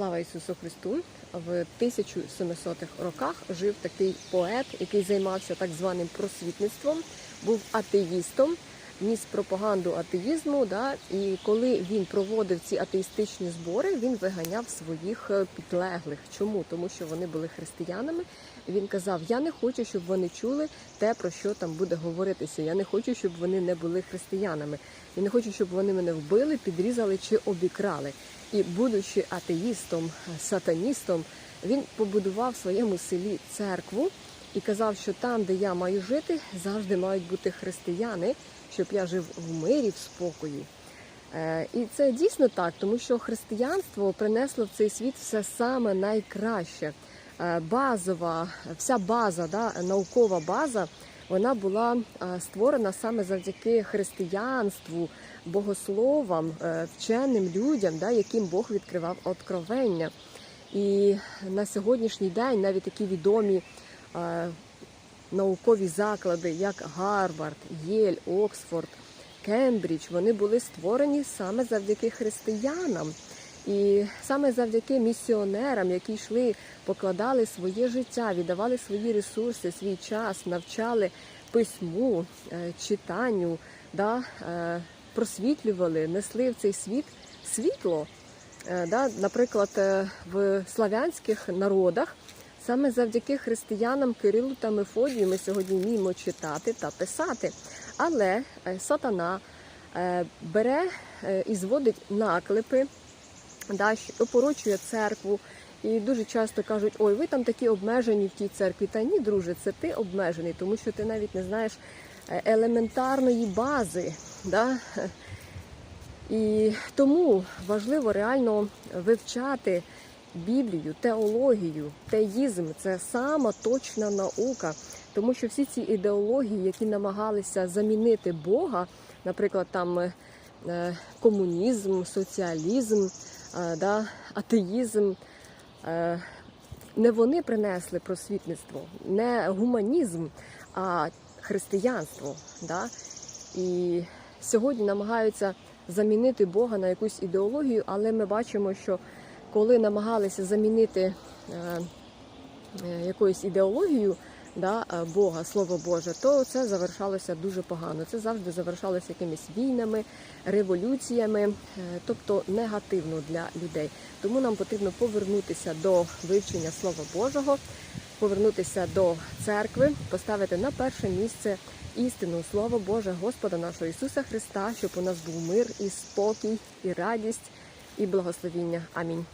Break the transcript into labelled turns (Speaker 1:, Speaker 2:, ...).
Speaker 1: Слава Ісусу Христу! В 1700-х роках жив такий поет, який займався так званим просвітництвом, був атеїстом, ніс пропаганду атеїзму. Да? І коли він проводив ці атеїстичні збори, він виганяв своїх е, підлеглих. Чому? Тому що вони були християнами. Він казав: Я не хочу, щоб вони чули те, про що там буде говоритися. Я не хочу, щоб вони не були християнами. Я не хочу, щоб вони мене вбили, підрізали чи обікрали. І, будучи атеїстом, сатаністом, він побудував в своєму селі церкву і казав, що там, де я маю жити, завжди мають бути християни, щоб я жив в мирі, в спокої. Е, І це дійсно так, тому що християнство принесло в цей світ все саме найкраще. Е, Базова, вся база, да, наукова база, вона була е, створена саме завдяки християнству, богословам, вченим людям, да, яким Бог відкривав откровення. І на сьогоднішній день навіть такі відомі наукові заклади, як Гарвард, Єль, Оксфорд, Кембридж, вони були створені саме завдяки християнам. І саме завдяки місіонерам, які йшли, покладали своє життя, віддавали свої ресурси, свій час, навчали письму, е, читанню, да, е, просвітлювали, несли в цей світ світло. Е, Да, наприклад, в славянських народах саме завдяки християнам Кирилу та Мефодію ми сьогодні вміємо читати та писати. Але е, сатана е, бере е, і зводить наклепи, опорочує церкву. І дуже часто кажуть, ой, ви там такі обмежені в тій церкві. Та ні, друже, це ти обмежений, тому що ти навіть не знаєш елементарної бази. Да? І тому важливо реально вивчати Біблію, теологію, теїзм це сама точна наука, тому що всі ці ідеології, які намагалися замінити Бога, наприклад, там е, комунізм, соціалізм, е, да, атеїзм. е, Не вони принесли просвітництво, не гуманізм, а християнство. Да? І сьогодні намагаються замінити Бога на якусь ідеологію, але ми бачимо, що коли намагалися замінити е, е, якоюсь ідеологією да, е, Бога, Слово Боже, то це завершалося дуже погано. Це завжди завершалося якимись війнами, революціями, тобто негативно для людей. Тому нам потрібно повернутися до вивчення Слова Божого, повернутися до церкви, поставити на перше місце істину, Слово Боже, Господа нашого Ісуса Христа, щоб у нас був мир і спокій, і радість, і благословіння. Амінь.